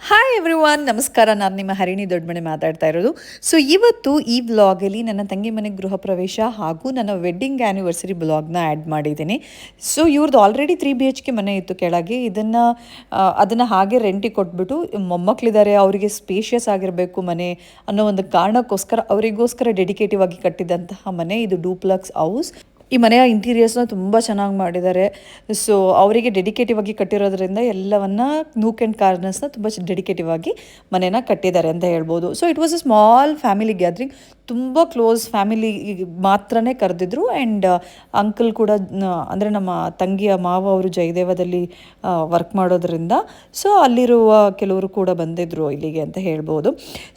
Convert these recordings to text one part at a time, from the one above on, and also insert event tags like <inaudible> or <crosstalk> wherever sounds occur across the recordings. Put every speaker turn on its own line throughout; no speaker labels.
Hi everyone ನಮಸ್ಕಾರ. ನಾನು ನಿಮ್ಮ ಹರಿಣಿ ದೊಡ್ಡಮನೆ ಮಾತಾಡ್ತಾ ಇರೋದು. ಸೊ ಇವತ್ತು ಈ ಬ್ಲಾಗಲ್ಲಿ ನನ್ನ ತಂಗಿ ಮನೆ ಗೃಹ ಪ್ರವೇಶ ಹಾಗೂ ನನ್ನ ವೆಡ್ಡಿಂಗ್ ಆ್ಯನಿವರ್ಸರಿ ಬ್ಲಾಗ್ನ ಆ್ಯಡ್ ಮಾಡಿದ್ದೀನಿ. ಸೊ ಇವ್ರದ್ದು already three B H K ಮನೆ ಇತ್ತು ಕೆಳಗೆ. ಇದನ್ನು ಅದನ್ನು ಹಾಗೆ ರೆಂಟಿಗೆ ಕೊಟ್ಬಿಟ್ಟು ಮೊಮ್ಮಕ್ಕಳಿದ್ದಾರೆ ಅವರಿಗೆ ಸ್ಪೇಷಿಯಸ್ ಆಗಿರಬೇಕು ಮನೆ ಅನ್ನೋ ಒಂದು ಕಾರಣಕ್ಕೋಸ್ಕರ, ಅವರಿಗೋಸ್ಕರ ಡೆಡಿಕೇಟಿವ್ ಆಗಿ ಕಟ್ಟಿದಂತಹ ಮನೆ. ಇದು ಡೂಪ್ಲಕ್ಸ್ ಹೌಸ್ ಈ ಮನೆಯ ಇಂಟೀರಿಯರ್ಸ್ನ ತುಂಬ ಚೆನ್ನಾಗಿ ಮಾಡಿದ್ದಾರೆ. ಸೊ ಅವರಿಗೆ ಡೆಡಿಕೇಟಿವ್ ಆಗಿ ಕಟ್ಟಿರೋದ್ರಿಂದ ಎಲ್ಲವನ್ನ ನೂಕ್ ಆ್ಯಂಡ್ ಕಾರ್ನರ್ಸ್ನ ತುಂಬ ಡೆಡಿಕೇಟಿವ್ ಆಗಿ ಮನೇನ ಕಟ್ಟಿದ್ದಾರೆ ಅಂತ ಹೇಳ್ಬೋದು. So it was a small family gathering ತುಂಬ ಕ್ಲೋಸ್ ಫ್ಯಾಮಿಲಿ ಮಾತ್ರನೇ ಕರೆದಿದ್ರು ಆ್ಯಂಡ್ ಅಂಕಲ್ ಕೂಡ ಅಂದರೆ ನಮ್ಮ ತಂಗಿಯ ಮಾವ ಅವರು ಜಯದೇವದಲ್ಲಿ ವರ್ಕ್ ಮಾಡೋದ್ರಿಂದ. ಸೊ ಅಲ್ಲಿರುವ ಕೆಲವರು ಕೂಡ ಬಂದಿದ್ದರು ಇಲ್ಲಿಗೆ ಅಂತ ಹೇಳ್ಬೋದು.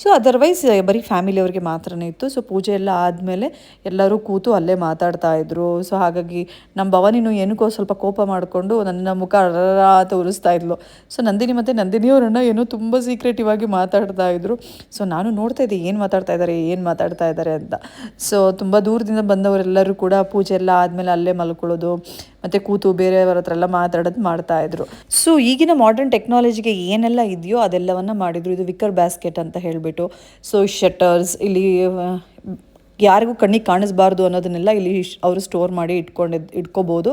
ಸೊ ಅದರ್ವೈಸ್ ಬರೀ ಫ್ಯಾಮಿಲಿಯವ್ರಿಗೆ ಮಾತ್ರನೇ ಇತ್ತು. ಸೊ ಪೂಜೆ ಎಲ್ಲ ಆದಮೇಲೆ ಎಲ್ಲರೂ ಕೂತು ಅಲ್ಲೇ ಮಾತಾಡ್ತಾ ಇದ್ರು. ಸೊ ಹಾಗಾಗಿ ನಮ್ಮ ಭವನಿನೂ ಏನಕ್ಕೋ ಸ್ವಲ್ಪ ಕೋಪ ಮಾಡಿಕೊಂಡು ನನ್ನ ಮುಖ ತೋರಿಸ್ತಾ ಇದ್ಲು. ಸೊ ನಂದಿನಿ ಮತ್ತು ನಂದಿನಿಯವರನ್ನ ಏನೋ ತುಂಬ ಸೀಕ್ರೆಟಿವ್ ಆಗಿ ಮಾತಾಡ್ತಾ ಇದ್ರು. ಸೊ ನಾನು ನೋಡ್ತಾ ಇದ್ದೆ, ಏನು ಮಾತಾಡ್ತಾ ಇದ್ದಾರೆ ಏನು ಮಾತಾಡ್ತಾ ಇದ್ದಾರೆ ಅಂತ. ಸೊ ತುಂಬ ದೂರದಿಂದ ಬಂದವರೆಲ್ಲರೂ ಕೂಡ ಪೂಜೆ ಎಲ್ಲ ಆದಮೇಲೆ ಅಲ್ಲೇ ಮಲ್ಕೊಳ್ಳೋದು, ಮತ್ತು ಕೂತು ಬೇರೆಯವರ ಹತ್ರ ಎಲ್ಲ ಮಾತಾಡೋದು ಮಾಡ್ತಾ ಇದ್ರು. ಸೊ ಈಗಿನ ಮಾಡರ್ನ್ ಟೆಕ್ನಾಲಜಿಗೆ ಏನೆಲ್ಲ ಇದೆಯೋ ಅದೆಲ್ಲವನ್ನ ಮಾಡಿದ್ರು. ಇದು ವಿಕರ್ ಬ್ಯಾಸ್ಕೆಟ್ ಅಂತ ಹೇಳಿಬಿಟ್ಟು. ಸೊ ಶಟರ್ಸ್ ಇಲ್ಲಿ ಯಾರಿಗೂ ಕಣ್ಣಿಗೆ ಕಾಣಿಸ್ಬಾರ್ದು ಅನ್ನೋದನ್ನೆಲ್ಲ ಇಲ್ಲಿ ಅವರು ಸ್ಟೋರ್ ಮಾಡಿ ಇಟ್ಕೊಂಡಿದ್ದು ಇಟ್ಕೋಬೋದು.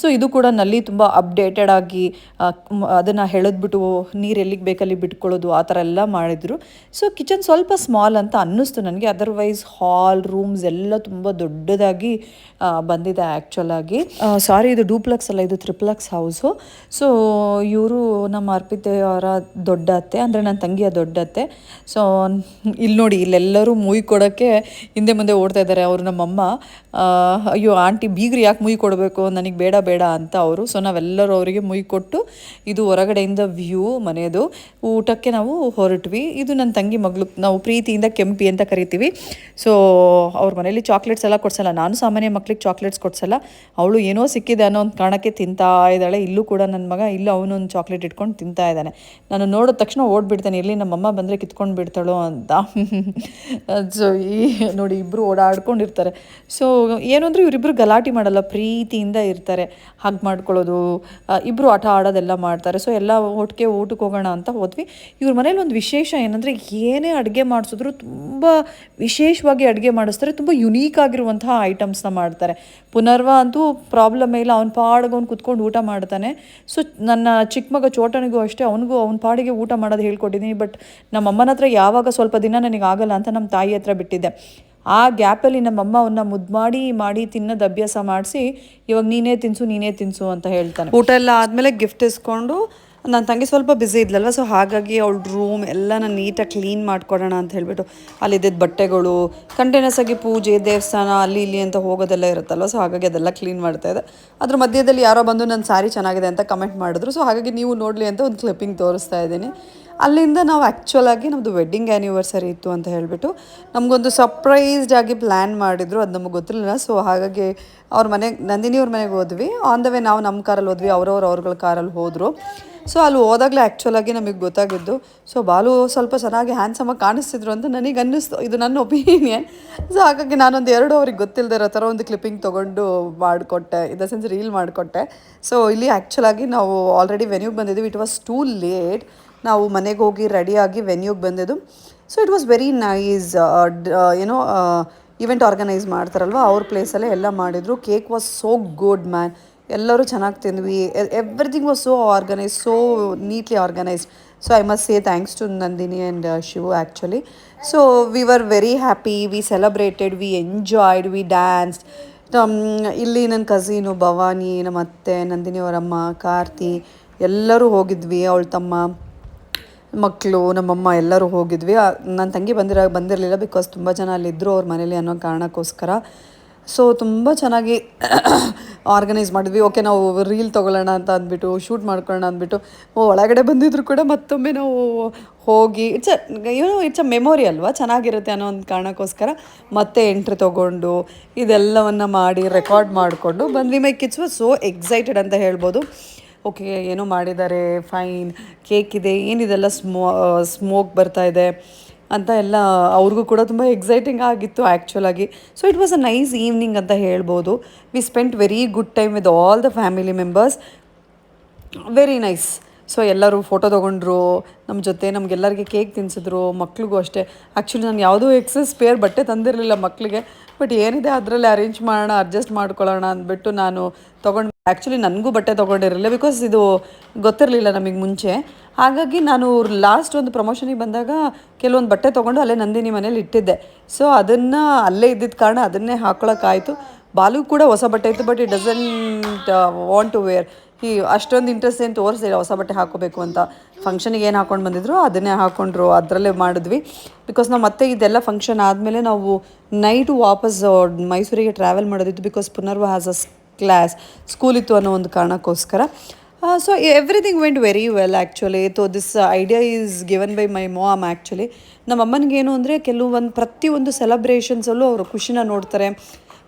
ಸೊ ಇದು ಕೂಡ ನಲ್ಲಿ ತುಂಬ ಅಪ್ಡೇಟೆಡ್ ಆಗಿ ಅದನ್ನು ಹೇಳಿದ್ಬಿಟ್ಟು ನೀರು ಎಲ್ಲಿಗೆ ಬೇಕಲ್ಲಿ ಬಿಟ್ಕೊಳ್ಳೋದು ಆ ಥರ ಎಲ್ಲ ಮಾಡಿದರು. ಸೊ ಕಿಚನ್ ಸ್ವಲ್ಪ ಸ್ಮಾಲ್ ಅಂತ ಅನ್ನಿಸ್ತು ನನಗೆ. ಅದರ್ವೈಸ್ ಹಾಲ್ ರೂಮ್ಸ್ ಎಲ್ಲ ತುಂಬ ದೊಡ್ಡದಾಗಿ ಬಂದಿದೆ ಆ್ಯಕ್ಚುಲ್ ಆಗಿ. ಸಾರಿ ಇದು ಡೂಪ್ಲೆಕ್ಸ್ ಅಲ್ಲ, ಇದು ತ್ರಿಪ್ಲೆಕ್ಸ್ ಹೌಸು ಸೊ ಇವರು ನಮ್ಮ ಅರ್ಪಿತೆ ಅವರ ದೊಡ್ಡ ಅತ್ತೆ, ಅಂದರೆ ನನ್ನ ತಂಗಿಯ ದೊಡ್ಡತ್ತೆ ಸೊ ಇಲ್ಲಿ ನೋಡಿ, ಇಲ್ಲೆಲ್ಲರೂ ಮೂವಿ ಕೊಡೋಕ್ಕೆ ಹಿಂದೆ ಮುಂದೆ ಓಡ್ತಾ ಇದ್ದಾರೆ ಅವರು ನಮ್ಮಮ್ಮ. ಅಯ್ಯೋ, ಆಂಟಿ ಬೀಗ್ರಿ ಯಾಕೆ ಮುಯ್ ಕೊಡಬೇಕು? ನನಗೆ ಬೇಡ ಬೇಡ ಅಂತ ಅವರು. ಸೊ, ನಾವೆಲ್ಲರೂ ಅವರಿಗೆ ಮುಯ್ ಕೊಟ್ಟು ಇದು ಹೊರಗಡೆಯಿಂದ ವ್ಯೂ ಮನೆಯದು. ಊಟಕ್ಕೆ ನಾವು ಹೊರಟ್ವಿ. ಇದು ನನ್ನ ತಂಗಿ ಮಗಳು, ನಾವು ಪ್ರೀತಿಯಿಂದ ಕೆಂಪಿ ಅಂತ ಕರಿತೀವಿ. ಸೊ, ಅವ್ರ ಮನೇಲಿ ಚಾಕ್ಲೇಟ್ಸ್ ಎಲ್ಲ ಕೊಡ್ಸಲ್ಲ. ನಾನು ಸಾಮಾನ್ಯ ಮಕ್ಳಿಗೆ ಚಾಕ್ಲೇಟ್ಸ್ ಕೊಡ್ಸಲ್ಲ. ಅವಳು ಏನೋ ಸಿಕ್ಕಿದೆ ಅನ್ನೋ ಒಂದು ಕಾರಣಕ್ಕೆ ತಿಂತಾ ಇದ್ದಾಳೆ. ಇಲ್ಲೂ ಕೂಡ ನನ್ನ ಮಗ, ಇಲ್ಲೂ ಅವನೊಂದು ಚಾಕ್ಲೇಟ್ ಇಟ್ಕೊಂಡು ತಿಂತಾ ಇದ್ದಾನೆ. ನಾನು ನೋಡಿದ ತಕ್ಷಣ ಓಡ್ಬಿಡ್ತಾನೆ. ಇಲ್ಲಿ ನಮ್ಮಮ್ಮ ಬಂದರೆ ಕಿತ್ಕೊಂಡು ಬಿಡ್ತಾಳೋ ಅಂತ. ಸೊ, ಈ ನೋಡಿ ಇಬ್ಬರು ಓಡಾಡ್ಕೊಂಡಿರ್ತಾರೆ. ಸೊ ಏನು ಅಂದರೆ ಇವರಿಬ್ಬರು ಗಲಾಟೆ ಮಾಡಲ್ಲ, ಪ್ರೀತಿಯಿಂದ ಇರ್ತಾರೆ. ಹಗ್ ಮಾಡ್ಕೊಳ್ಳೋದು ಇಬ್ಬರು ಆಟ ಆಡೋದೆಲ್ಲ ಮಾಡ್ತಾರೆ. ಸೊ ಎಲ್ಲ ಒಟ್ಟಿಗೆ ಊಟಕ್ಕೆ ಹೋಗೋಣ ಅಂತ ಹೋದ್ವಿ. ಇವ್ರ ಮನೇಲಿ ಒಂದು ವಿಶೇಷ ಏನಂದರೆ ಏನೇ ಅಡುಗೆ ಮಾಡಿಸಿದ್ರು ತುಂಬ ವಿಶೇಷವಾಗಿ ಅಡುಗೆ ಮಾಡಿಸ್ತಾರೆ. ತುಂಬ ಯುನೀಕ್ ಆಗಿರುವಂತಹ ಐಟಮ್ಸ್ನ ಮಾಡ್ತಾರೆ. ಪುನರ್ವ ಅಂತೂ ಪ್ರಾಬ್ಲಮ್ ಇಲ್ಲ. ಅವ್ನ ಪಾಡಿಗೆ ಅವ್ನು ಕುತ್ಕೊಂಡು ಊಟ ಮಾಡ್ತಾನೆ. ಸೊ ನನ್ನ ಚಿಕ್ಕ ಮಗ ಚೋಟನಿಗೂ ಅಷ್ಟೇ ಅವನಿಗೂ ಅವ್ನ ಪಾಡಿಗೆ ಊಟ ಮಾಡೋದು ಹೇಳ್ಕೊಟ್ಟಿದ್ದೀನಿ. ಬಟ್ ನಮ್ಮ ಅಮ್ಮನ ಹತ್ರ ಯಾವಾಗ ಸ್ವಲ್ಪ ದಿನ ನನಗೆ ಆಗಲ್ಲ ಅಂತ ನಮ್ಮ ತಾಯಿ ಹತ್ರ ಬಿಟ್ಟಿದ್ದೆ. ಆ ಗ್ಯಾಪಲ್ಲಿ ನಮ್ಮಮ್ಮ ಅವನ್ನ ಮುದ್ದು ಮಾಡಿ ಮಾಡಿ ತಿನ್ನೋದು ಅಭ್ಯಾಸ ಮಾಡಿಸಿ, ಇವಾಗ ನೀನೇ ತಿನ್ಸು ನೀನೇ ತಿನ್ಸು ಅಂತ ಹೇಳ್ತಾನೆ. ಊಟ ಎಲ್ಲ ಆದಮೇಲೆ ಗಿಫ್ಟ್ ಇಸ್ಕೊಂಡು ನನ್ನ ತಂಗಿ ಸ್ವಲ್ಪ ಬ್ಯುಸಿ ಇದ್ಲಲ್ವ ಸೊ ಹಾಗಾಗಿ ಅವಳ ರೂಮ್ ಎಲ್ಲ ನಾನು ನೀಟಾಗಿ ಕ್ಲೀನ್ ಮಾಡ್ಕೊಡೋಣ ಅಂತ ಹೇಳ್ಬಿಟ್ಟು ಅಲ್ಲಿದ್ದಿದ್ದ ಬಟ್ಟೆಗಳು ಕಂಟೈನರ್ಸ್ ಆಗಿ ಪೂಜೆ, ದೇವಸ್ಥಾನ, ಅಲ್ಲಿ ಇಲ್ಲಿ ಅಂತ ಹೋಗೋದೆಲ್ಲ ಇರುತ್ತಲ್ವ ಸೊ ಹಾಗಾಗಿ ಅದೆಲ್ಲ ಕ್ಲೀನ್ ಮಾಡ್ತಾ ಇದೆ ಅದ್ರ ಮಧ್ಯದಲ್ಲಿ ಯಾರೋ ಬಂದು ನನ್ನ ಸ್ಯಾರಿ ಚೆನ್ನಾಗಿದೆ ಅಂತ ಕಮೆಂಟ್ ಮಾಡಿದ್ರು ಸೊ ಹಾಗಾಗಿ ನೀವು ನೋಡಲಿ ಅಂತ ಒಂದು ಕ್ಲಿಪ್ಪಿಂಗ್ ತೋರಿಸ್ತಾ ಇದ್ದೀನಿ. ಅಲ್ಲಿಂದ ನಾವು ಆ್ಯಕ್ಚುಲಾಗಿ ನಮ್ಮದು ವೆಡ್ಡಿಂಗ್ ಆ್ಯನಿವರ್ಸರಿ ಇತ್ತು ಅಂತ ಹೇಳಿಬಿಟ್ಟು ನಮಗೊಂದು ಸರ್ಪ್ರೈಸ್ಡ್ ಆಗಿ ಪ್ಲ್ಯಾನ್ ಮಾಡಿದ್ರು, ಅದು ನಮಗೆ ಗೊತ್ತಿರಲಿಲ್ಲ. ಸೊ ಹಾಗಾಗಿ ಅವ್ರ ಮನೆಗೆ ನಂದಿನಿಯವ್ರ ಮನೆಗೆ ಹೋದ್ವಿ. ಆನ್ ದ ವೇ ನಾವು ನಮ್ಮ ಕಾರಲ್ಲಿ ಹೋದ್ವಿ, ಅವ್ರವ್ರು ಅವ್ರಗಳ ಕಾರಲ್ಲಿ ಹೋದರು. ಸೊ ಅಲ್ಲಿ ಹೋದಾಗಲೇ ಆ್ಯಕ್ಚುಲಾಗಿ ನಮಗೆ ಗೊತ್ತಾಗಿದ್ದು ಸೊ ಬಾಲು ಸ್ವಲ್ಪ ಚೆನ್ನಾಗಿ ಹ್ಯಾಂಡ್ಸಮಾಗಿ ಕಾಣಿಸ್ತಿದ್ರು ಅಂತ ನನಗೆ ಅನ್ನಿಸ್ತು. ಇದು ನನ್ನ ಒಪಿನಿಯನ್ ಸೊ ಹಾಗಾಗಿ ನಾನೊಂದು ಎರಡು ಅವ್ರಿಗೆ ಗೊತ್ತಿಲ್ಲದೆ ಇರೋ ಥರ ಒಂದು ಕ್ಲಿಪ್ಪಿಂಗ್ ತೊಗೊಂಡು ಮಾಡಿಕೊಟ್ಟೆ. ಇನ್ ದ ಸೆನ್ಸ್ ರೀಲ್ ಮಾಡಿಕೊಟ್ಟೆ. ಸೊ ಇಲ್ಲಿ ಆ್ಯಕ್ಚುಲಾಗಿ ನಾವು ಆಲ್ರೆಡಿ ವೆನ್ಯೂಗೆ ಬಂದಿದ್ದೀವಿ. ಇಟ್ ವಾಸ್ ಟೂ ಲೇಟ್ ನಾವು ಮನೆಗೆ ಹೋಗಿ ರೆಡಿಯಾಗಿ ವೆನ್ಯೂಗೆ ಬಂದಿದ್ದು. So it was very nice ಏನೋ ಇವೆಂಟ್ ಆರ್ಗನೈಸ್ ಮಾಡ್ತಾರಲ್ವ? ಅವ್ರ ಪ್ಲೇಸಲ್ಲೇ ಎಲ್ಲ ಮಾಡಿದರು. Cake was so good man ಎಲ್ಲರೂ ಚೆನ್ನಾಗಿ ತಿಂದ್ವಿ. Everything was so organise so neatly organised so I must say thanks to Nandini and Shivu actually so we were very happy we celebrated we enjoyed we dance ಇಲ್ಲಿ ನನ್ನ ಕಸೀನು ಭವಾನಿ ನಮ್ಮ ಅತ್ತೆ ನಂದಿನಿ ಅವರಮ್ಮ, ಕಾರ್ತಿ ಎಲ್ಲರೂ ಹೋಗಿದ್ವಿ. ಅವಳ ತಮ್ಮ ಮಕ್ಕಳು, ನಮ್ಮಮ್ಮ ಎಲ್ಲರೂ ಹೋಗಿದ್ವಿ. ನನ್ನ ತಂಗಿ ಬಂದಿರ, ಬಂದಿರಲಿಲ್ಲ ಬಿಕಾಸ್ ತುಂಬ ಜನ ಅಲ್ಲಿದ್ದರು ಅವ್ರ ಮನೇಲಿ ಅನ್ನೋ ಕಾರಣಕ್ಕೋಸ್ಕರ. ಸೊ ತುಂಬ ಚೆನ್ನಾಗಿ <coughs> ಆರ್ಗನೈಸ್ ಮಾಡಿದ್ವಿ. ಓಕೆ ನಾವು ರೀಲ್ ತೊಗೊಳ್ಳೋಣ ಅಂತ ಅಂದ್ಬಿಟ್ಟು ಶೂಟ್ ಮಾಡ್ಕೊಳ್ಳೋಣ ಅಂದ್ಬಿಟ್ಟು ಒಳಗಡೆ ಬಂದಿದ್ರು ಕೂಡ ಮತ್ತೊಮ್ಮೆ ನಾವು ಹೋಗಿ ಇಟ್ಸ್ ಏನೋ ಇಟ್ಸ್ ಅ ಮೆಮೊರಿ ಅಲ್ವಾ? ಚೆನ್ನಾಗಿರುತ್ತೆ ಅನ್ನೋ ಒಂದು ಕಾರಣಕ್ಕೋಸ್ಕರ ಮತ್ತೆ ಎಂಟ್ರಿ ತೊಗೊಂಡು, ಇದೆಲ್ಲವನ್ನು ಮಾಡಿ ರೆಕಾರ್ಡ್ ಮಾಡಿಕೊಂಡು ಬಂದ್ವಿ. My kids was so excited ಅಂತ ಹೇಳ್ಬೋದು. ಓಕೆ, ಏನೋ ಮಾಡಿದ್ದಾರೆ, ಫೈನ್, ಕೇಕ್ ಇದೆ, ಏನಿದೆಲ್ಲ ಸ್ಮೋ ಸ್ಮೋಕ್ ಬರ್ತಾ ಇದೆ ಅಂತ ಎಲ್ಲ ಅವ್ರಿಗೂ ಕೂಡ ತುಂಬ ಎಕ್ಸೈಟಿಂಗ್ ಆಗಿತ್ತು ಆ್ಯಕ್ಚುಲಾಗಿ so it was a nice evening ಅಂತ ಹೇಳ್ಬೋದು. We spent very good time with all the family members very nice so ಎಲ್ಲರೂ ಫೋಟೋ ತೊಗೊಂಡ್ರು ನಮ್ಮ ಜೊತೆ ನಮಗೆಲ್ಲರಿಗೆ ಕೇಕ್ ತಿನ್ಸಿದ್ರು, ಮಕ್ಳಿಗೂ ಅಷ್ಟೇ. ಆ್ಯಕ್ಚುಲಿ ನಾನು ಯಾವುದೂ ಎಕ್ಸಸ್ ಪೇರ್ ಬಟ್ಟೆ ತಂದಿರಲಿಲ್ಲ ಮಕ್ಕಳಿಗೆ ಬಟ್ ಏನಿದೆ ಅದರಲ್ಲಿ ಅರೇಂಜ್ ಮಾಡೋಣ ಅಡ್ಜಸ್ಟ್ ಮಾಡ್ಕೊಳ್ಳೋಣ ಅಂದ್ಬಿಟ್ಟು ನಾನು ತೊಗೊಂಡು ಆ್ಯಕ್ಚುಲಿ ನನಗೂ ಬಟ್ಟೆ ತೊಗೊಂಡಿರಲಿಲ್ಲ ಬಿಕಾಸ್ ಇದು ಗೊತ್ತಿರಲಿಲ್ಲ ನಮಗೆ ಮುಂಚೆ. ಹಾಗಾಗಿ ನಾನು ಲಾಸ್ಟ್ ಒಂದು ಪ್ರಮೋಷನಿಗೆ ಬಂದಾಗ ಕೆಲವೊಂದು ಬಟ್ಟೆ ತೊಗೊಂಡು ಅಲ್ಲೇ ನಂದಿನಿ ಮನೇಲಿ ಇಟ್ಟಿದ್ದೆ. ಸೊ ಅದನ್ನು ಅಲ್ಲೇ ಇದ್ದಿದ್ದ ಕಾರಣ ಅದನ್ನೇ ಹಾಕ್ಕೊಳಕ್ಕಾಯಿತು ಬಾಲು ಕೂಡ ಹೊಸ ಬಟ್ಟೆ ಇತ್ತು but it doesn't want to wear ಈ ಅಷ್ಟೊಂದು ಇಂಟ್ರೆಸ್ಟ್ ಏನು ತೋರಿಸಿಲ್ಲ, ಹೊಸ ಬಟ್ಟೆ ಹಾಕೋಬೇಕು ಅಂತ. ಫಂಕ್ಷನಿಗೆ ಏನು ಹಾಕೊಂಡು ಬಂದಿದ್ರು, ಅದನ್ನೇ ಹಾಕೊಂಡ್ರು, ಅದರಲ್ಲೇ ಮಾಡಿದ್ವಿ. ಬಿಕಾಸ್ ನಾವು ಮತ್ತೆ ಇದೆಲ್ಲ ಫಂಕ್ಷನ್ ಆದಮೇಲೆ ನಾವು ನೈಟು ವಾಪಸ್ ಮೈಸೂರಿಗೆ ಟ್ರಾವೆಲ್ ಮಾಡೋದಿತ್ತು because Punarva has a class school ಇತ್ತು ಅನ್ನೋ ಒಂದು ಕಾರಣಕ್ಕೋಸ್ಕರ. So everything went very well actually though this idea is given by my mom actually ನಮ್ಮ ಅಮ್ಮನಿಗೇನು ಅಂದರೆ, ಕೆಲವೊಂದು, ಪ್ರತಿಯೊಂದು ಸೆಲೆಬ್ರೇಷನ್ಸಲ್ಲೂ ಅವರು ಖುಷಿನ ನೋಡ್ತಾರೆ.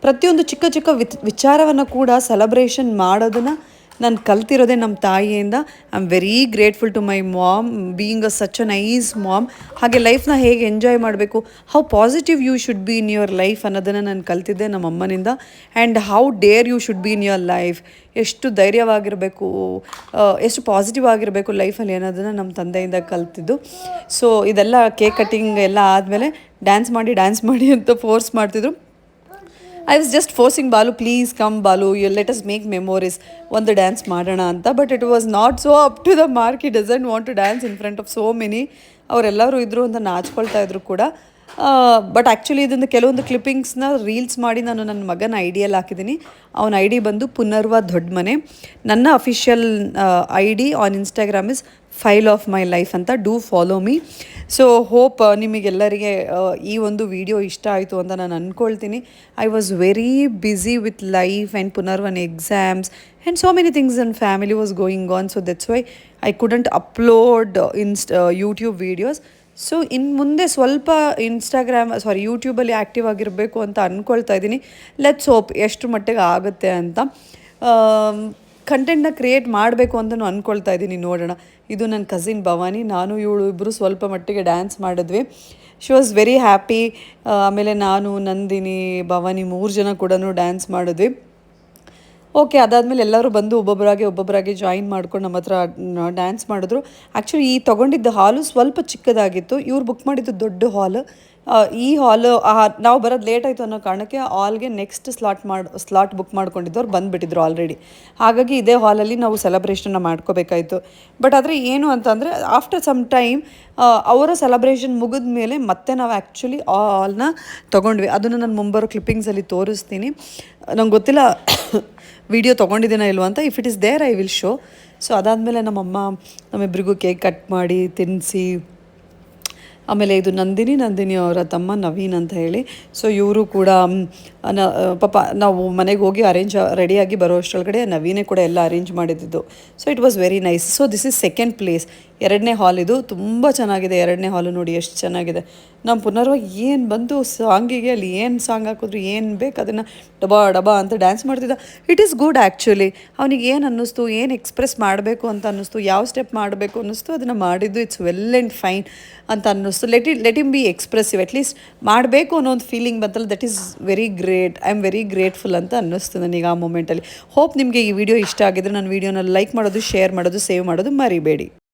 ಪ್ರತಿಯೊಂದು ಚಿಕ್ಕ ಚಿಕ್ಕ ವಿಚಾರವನ್ನು ಕೂಡ ಸೆಲೆಬ್ರೇಷನ್ ಮಾಡೋದನ್ನು ನಾನು ಕಲ್ತಿರೋದೇ ನಮ್ಮ ತಾಯಿಯಿಂದ. I am very grateful to my mom being a such a nice mom ಹಾಗೆ ಲೈಫ್ನ ಹೇಗೆ ಎಂಜಾಯ್ ಮಾಡಬೇಕು? How positive you should be in your life ಅನ್ನೋದನ್ನು ನಾನು ಕಲ್ತಿದ್ದೆ ನಮ್ಮ ಅಮ್ಮನಿಂದ. And how dare you should be in your life ಎಷ್ಟು ಧೈರ್ಯವಾಗಿರಬೇಕು ಎಷ್ಟು ಪಾಸಿಟಿವ್ ಆಗಿರಬೇಕು ಲೈಫಲ್ಲಿ ಅನ್ನೋದನ್ನು ನಮ್ಮ ತಂದೆಯಿಂದ ಕಲ್ತಿದ್ದು. ಸೊ ಇದೆಲ್ಲ ಕೇಕ್ ಕಟ್ಟಿಂಗ್ ಎಲ್ಲ ಆದಮೇಲೆ ಡ್ಯಾನ್ಸ್ ಮಾಡಿ ಡ್ಯಾನ್ಸ್ ಮಾಡಿ ಅಂತ ಫೋರ್ಸ್ ಮಾಡ್ತಿದ್ರು. I was just forcing Balu please come Balu you let us make memories ಒಂದು ಡ್ಯಾನ್ಸ್ ಮಾಡೋಣ ಅಂತ. But it was not so up to the mark he doesn't want to dance in front of so many ಅವರೆಲ್ಲರೂ ಇದ್ರು ಅಂತ ನಾಚ್ಕೊಳ್ತಾ ಇದ್ರು ಕೂಡ. But actually ಇದನ್ನು ಕೆಲವೊಂದು ಕ್ಲಿಪ್ಪಿಂಗ್ಸ್ನ ರೀಲ್ಸ್ ಮಾಡಿ ನಾನು ನನ್ನ ಮಗನ ಐಡಿಯಲ್ಲಿ ಹಾಕಿದ್ದೀನಿ. ಅವನ ಐ ಡಿ ಬಂದು ಪುನರ್ವ ದೊಡ್ಡ ಮನೆ ನನ್ನ official I D on Instagram is file of my life ಅಂತ. Do follow me so hope ನಿಮಗೆಲ್ಲರಿಗೆ ಈ ಒಂದು ವಿಡಿಯೋ ಇಷ್ಟ ಆಯಿತು ಅಂತ ನಾನು ಅಂದ್ಕೊಳ್ತೀನಿ I was very busy with life and Punarvan exams and so many things ನನ್ನ family was going on so that's why I couldn't upload insta YouTube videos so ಇನ್ನು ಮುಂದೆ ಸ್ವಲ್ಪ ಇನ್ಸ್ಟಾಗ್ರಾಮ್ ಸಾರಿ ಯೂಟ್ಯೂಬಲ್ಲಿ ಆ್ಯಕ್ಟಿವ್ ಆಗಿರಬೇಕು ಅಂತ ಅಂದ್ಕೊಳ್ತಾ ಇದ್ದೀನಿ. ಲೆಟ್ಸ್ ಹೋಪ್ ಎಷ್ಟು ಮಟ್ಟಿಗೆ ಆಗುತ್ತೆ ಅಂತ. ಕಂಟೆಂಟ್ನ ಕ್ರಿಯೇಟ್ ಮಾಡಬೇಕು ಅಂತಲೂ ಅಂದ್ಕೊಳ್ತಾ ಇದ್ದೀನಿ. ನೋಡೋಣ. ಇದು ನನ್ನ ಕಸಿನ್ ಭವಾನಿ. ನಾನು ಇವಳು ಇಬ್ಬರು ಸ್ವಲ್ಪ ಮಟ್ಟಿಗೆ ಡ್ಯಾನ್ಸ್ ಮಾಡಿದ್ವಿ. ಶಿ ವಾಸ್ ವೆರಿ ಹ್ಯಾಪಿ ಆಮೇಲೆ ನಾನು, ನಂದಿನಿ, ಭವಾನಿ ಮೂರು ಜನ ಕೂಡ ಡ್ಯಾನ್ಸ್ ಮಾಡಿದ್ವಿ. ಓಕೆ ಅದಾದಮೇಲೆ ಎಲ್ಲರೂ ಬಂದು ಒಬ್ಬೊಬ್ಬರಾಗಿ ಒಬ್ಬೊಬ್ಬರಾಗಿ ಜಾಯಿನ್ ಮಾಡ್ಕೊಂಡು ನಮ್ಮ ಹತ್ರ ಡ್ಯಾನ್ಸ್ ಮಾಡಿದ್ರು. ಆ್ಯಕ್ಚುಲಿ ಈ ತೊಗೊಂಡಿದ್ದ ಹಾಲು ಸ್ವಲ್ಪ ಚಿಕ್ಕದಾಗಿತ್ತು. ಇವ್ರು ಬುಕ್ ಮಾಡಿದ್ದು ದೊಡ್ಡ ಹಾಲ್ ಈ ಹಾಲು ನಾವು ಬರೋದು ಲೇಟ್ ಆಯಿತು ಅನ್ನೋ ಕಾರಣಕ್ಕೆ ಹಾಲ್ಗೆ ನೆಕ್ಸ್ಟ್ ಸ್ಲಾಟ್ ಮಾಡಿ ಸ್ಲಾಟ್ ಬುಕ್ ಮಾಡ್ಕೊಂಡಿದ್ದವ್ರು ಬಂದುಬಿಟ್ಟಿದ್ರು ಆಲ್ರೆಡಿ ಹಾಗಾಗಿ ಇದೇ ಹಾಲಲ್ಲಿ ನಾವು ಸೆಲೆಬ್ರೇಷನ್ನ ಮಾಡ್ಕೋಬೇಕಾಯಿತು. ಬಟ್ ಆದರೆ ಏನು ಅಂತಂದರೆ ಆಫ್ಟರ್ ಸಮ್ ಟೈಮ್ ಅವರ ಸೆಲೆಬ್ರೇಷನ್ ಮುಗಿದ ಮೇಲೆ ಮತ್ತೆ ನಾವು ಆ್ಯಕ್ಚುಲಿ ಆ ಹಾಲ್ನ ತೊಗೊಂಡ್ವಿ. ಅದನ್ನು ನಾನು ಮುಂಬರೋ ಕ್ಲಿಪ್ಪಿಂಗ್ಸಲ್ಲಿ ತೋರಿಸ್ತೀನಿ. ನಂಗೆ ಗೊತ್ತಿಲ್ಲ ವಿಡಿಯೋ ತೊಗೊಂಡಿದ್ದೀನ ಇಲ್ವ ಅಂತ if it is there I will show so ಅದಾದಮೇಲೆ ನಮ್ಮಮ್ಮ ನಮ್ಮಿಬ್ಬರಿಗೂ ಕೇಕ್ ಕಟ್ ಮಾಡಿ ತಿನ್ನಿಸಿ ಆಮೇಲೆ ಇದು ನಂದಿನಿ ನಂದಿನಿ ಅವರ ತಮ್ಮ ನವೀನ್ ಅಂತ ಹೇಳಿ. ಸೊ ಇವರು ಕೂಡ ನ ಪಾಪ ನಾವು ಮನೆಗೆ ಹೋಗಿ ಅರೇಂಜ್ ರೆಡಿಯಾಗಿ ಬರೋ ಅಷ್ಟರೊಳಗಡೆ ನವೀನೇ ಕೂಡ ಎಲ್ಲ ಅರೇಂಜ್ ಮಾಡಿದ್ದು. So it was very nice so this is second place ಎರಡನೇ ಹಾಲ್ ಇದು ತುಂಬ ಚೆನ್ನಾಗಿದೆ. ಎರಡನೇ ಹಾಲು ನೋಡಿ ಎಷ್ಟು ಚೆನ್ನಾಗಿದೆ. ನಮ್ಮ ಪುನರ್ವ ಏನು ಬಂದು ಸಾಂಗಿಗೆ ಅಲ್ಲಿ ಏನು ಸಾಂಗ್ ಹಾಕಿದ್ರು, ಏನು ಬೇಕು ಅದನ್ನು ಡಬಾ ಡಬಾ ಅಂತ ಡ್ಯಾನ್ಸ್ ಮಾಡ್ತಿದ್ದ. ಇಟ್ ಈಸ್ ಗುಡ್ ಆ್ಯಕ್ಚುಲಿ ಅವನಿಗೆ ಏನು ಅನ್ನಿಸ್ತು, ಏನು ಎಕ್ಸ್ಪ್ರೆಸ್ ಮಾಡಬೇಕು ಅಂತ ಅನ್ನಿಸ್ತು, ಯಾವ ಸ್ಟೆಪ್ ಮಾಡಬೇಕು ಅನ್ನಿಸ್ತು, ಅದನ್ನು ಮಾಡಿದ್ದು ಇಟ್ಸ್ ವೆಲ್ ಆ್ಯಂಡ್ ಫೈನ್ ಅಂತ ಅನ್ನಿಸ್ತು. Let it let him be expressive at least ಮಾಡಬೇಕು ಅನ್ನೋ ಒಂದು ಫೀಲಿಂಗ್ ಬಂತಲ್ಲ that is very great I am very grateful ಅಂತ ಅನ್ನಿಸ್ತು ನನಗೆ ಆ ಮೂಮೆಂಟಲ್ಲಿ ಹೋಪ್ ನಿಮಗೆ ಈ ವಿಡಿಯೋ ಇಷ್ಟ ಆಗಿದ್ರೆ ನನ್ನ ವೀಡಿಯೋನ ಲೈಕ್ ಮಾಡೋದು ಶೇರ್ ಮಾಡೋದು ಸೇವ್ ಮಾಡೋದು ಮರಿಬೇಡಿ.